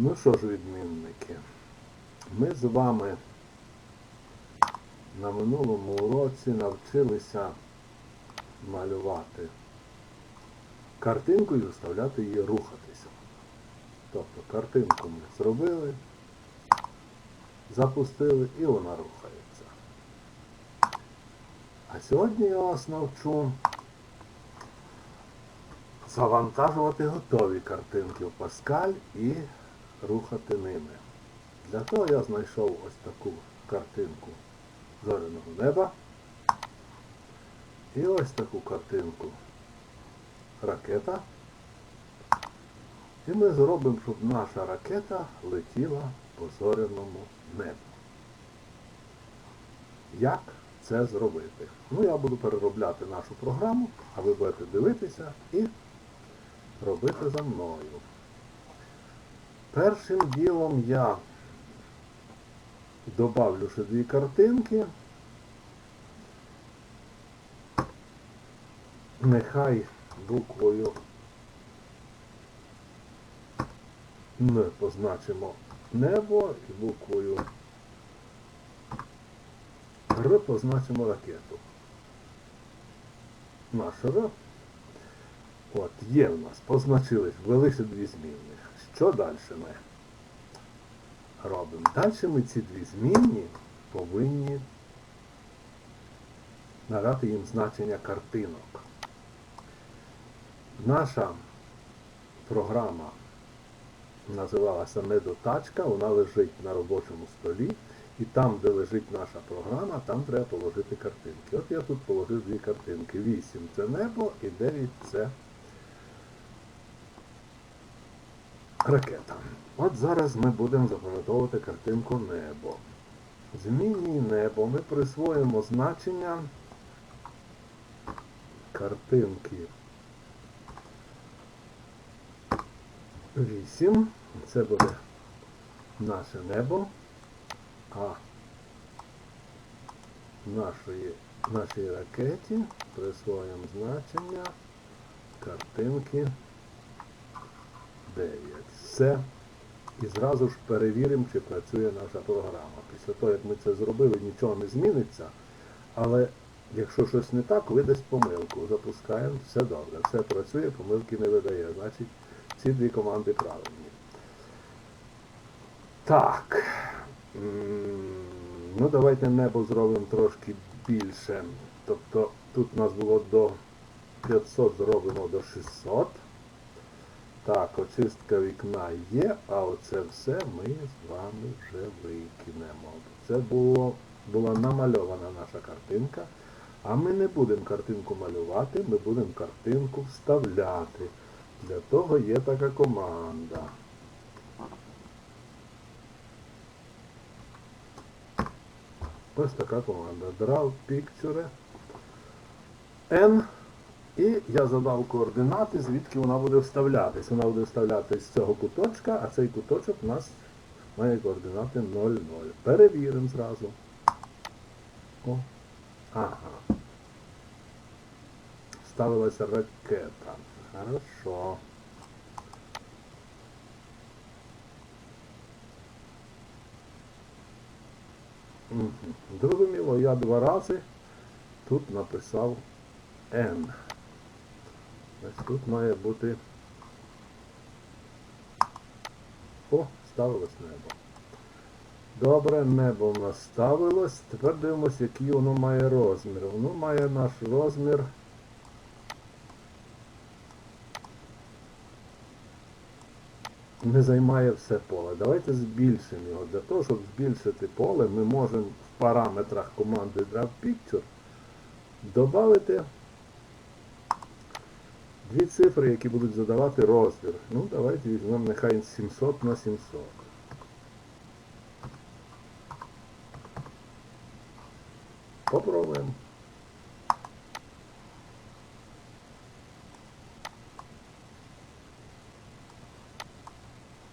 Ну що ж, відмінники, ми з вами на минулому уроці навчилися малювати картинку і заставляти її рухатися. Тобто картинку ми зробили, запустили і вона рухається. А сьогодні я вас навчу завантажувати готові картинки в Паскаль і рухати ними. Для того я знайшов ось таку картинку зоряного неба. І ось таку картинку ракета. І ми зробимо, щоб наша ракета летіла по зоряному небу. Як це зробити? Ну, я буду переробляти нашу програму, а ви будете дивитися і робити за мною. Першим ділом я добавлю ще дві картинки. Нехай буквою Н позначимо небо і буквою Р позначимо ракету. Наш Р. От, є в нас, позначились, ввели ще дві змінних. Що далі ми робимо? Далі ми ці дві змінні повинні надати їм значення картинок. Наша програма називалася Недотачка, вона лежить на робочому столі. І там, де лежить наша програма, там треба положити картинки. От я тут положив дві картинки. 8 це небо і 9 це ракета. От зараз ми будемо запам'ятовувати картинку небо. Змінній небо ми присвоїмо значення картинки 8. Це буде наше небо. А нашої, нашій ракеті присвоїмо значення картинки 9. Все. І зразу ж перевіримо, чи працює наша програма. Після того, як ми це зробили, нічого не зміниться. Але якщо щось не так, видасть помилку. Запускаємо, все добре. Все працює, помилки не видає. Значить, ці дві команди правильні. Так. Ну, давайте небо зробимо трошки більше. Тобто тут у нас було до 500, зробимо до 600. Так, очистка вікна є, а оце все ми з вами вже викинемо. Це було, була намальована наша картинка. А ми не будемо картинку малювати, ми будемо картинку вставляти. Для того є така команда. Ось така команда. Draw Picture N. І я задав координати, звідки вона буде вставлятись. Вона буде вставлятись з цього куточка, а цей куточок у нас має координати 0,0. Перевіримо зразу. О. Ага. Вставилася ракета. Хорошо. Зрозуміло, я два рази тут написав N. Ось тут має бути... О, ставилось небо. Добре, небо в нас ставилось. Тепер дивимося, який воно має розмір. Воно має наш розмір. Не займає все поле. Давайте збільшимо його. Для того, щоб збільшити поле, ми можемо в параметрах команди DrawPicture додати дві цифри, які будуть задавати розмір. Ну, давайте візьмемо нехай 700 на 700. Попробуємо.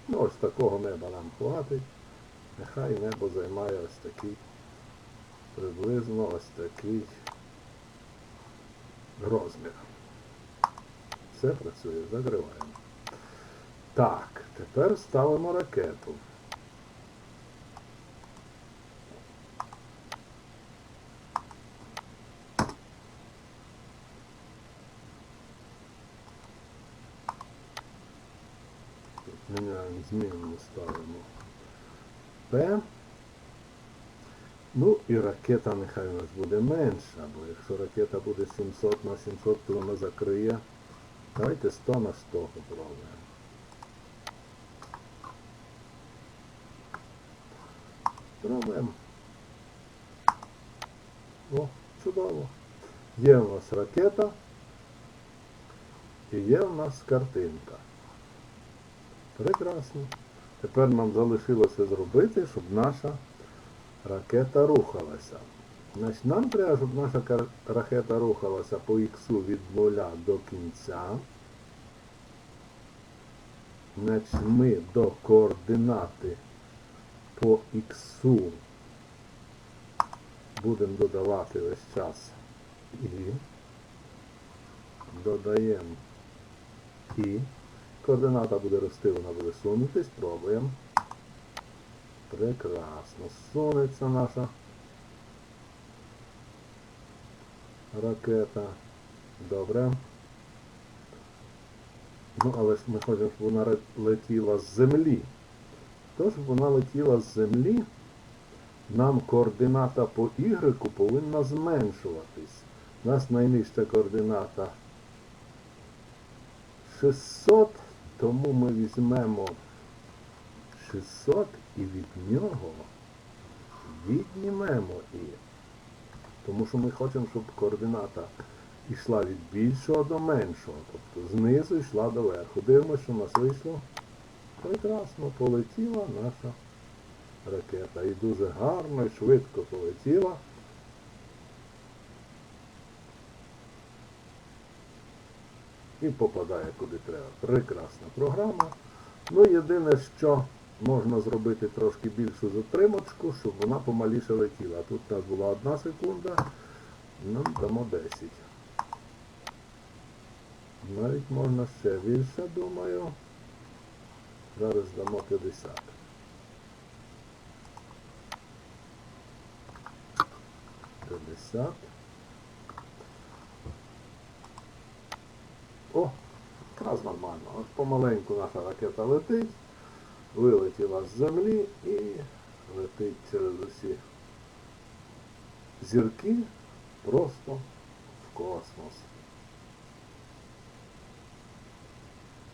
Ну, ось такого неба нам хватить. Нехай небо займає ось такий, приблизно ось такий розмір. Все працює, закриваємо. Так, тепер ставимо ракету. Міняємо змінну ставимо П. Ну і ракета нехай у нас буде менша, бо якщо ракета буде 700 на 700, то вона закриє. Давайте 100 на 100 попробуємо. Пробуємо. О, чудово. Є у нас ракета і є у нас картинка. Прекрасно. Тепер нам залишилося зробити, щоб наша ракета рухалася. Значить, нам треба, щоб наша ракета рухалася по іксу від 0 до кінця. Значить, ми до координати по іксу будемо додавати весь час і додаємо і. Координата буде рости, вона буде сунутись, пробуємо. Прекрасно. Сунеться наша ракета. Добре. Ну, але ми хочемо, щоб вона летіла з землі. То, щоб вона летіла з землі, нам координата по Y повинна зменшуватись. У нас найнижча координата 600, тому ми візьмемо 600 і від нього віднімемо І. Тому що ми хочемо, щоб координата йшла від більшого до меншого. Тобто знизу йшла до верху. Дивимося, що у нас вийшло. Прекрасно полетіла наша ракета. І дуже гарно і швидко полетіла. і попадає куди треба. Прекрасна програма. Ну, єдине, що можна зробити трошки більшу затримочку, щоб вона помаліше летіла. Тут у нас була одна секунда, нам дамо 10. Навіть можна ще більше, думаю. Зараз дамо 50. П'ятдесят. О, якраз нормально. От помаленьку наша ракета летить, вилетіла з землі і летить через усі зірки просто в космос.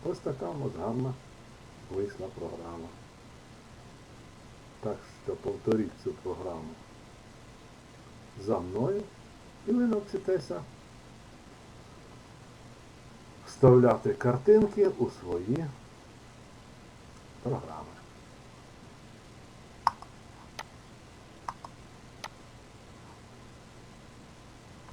Ось така у вийшла програма. Так що повторіть цю програму за мною і ви навчитеся вставляти картинки у свої Rất là.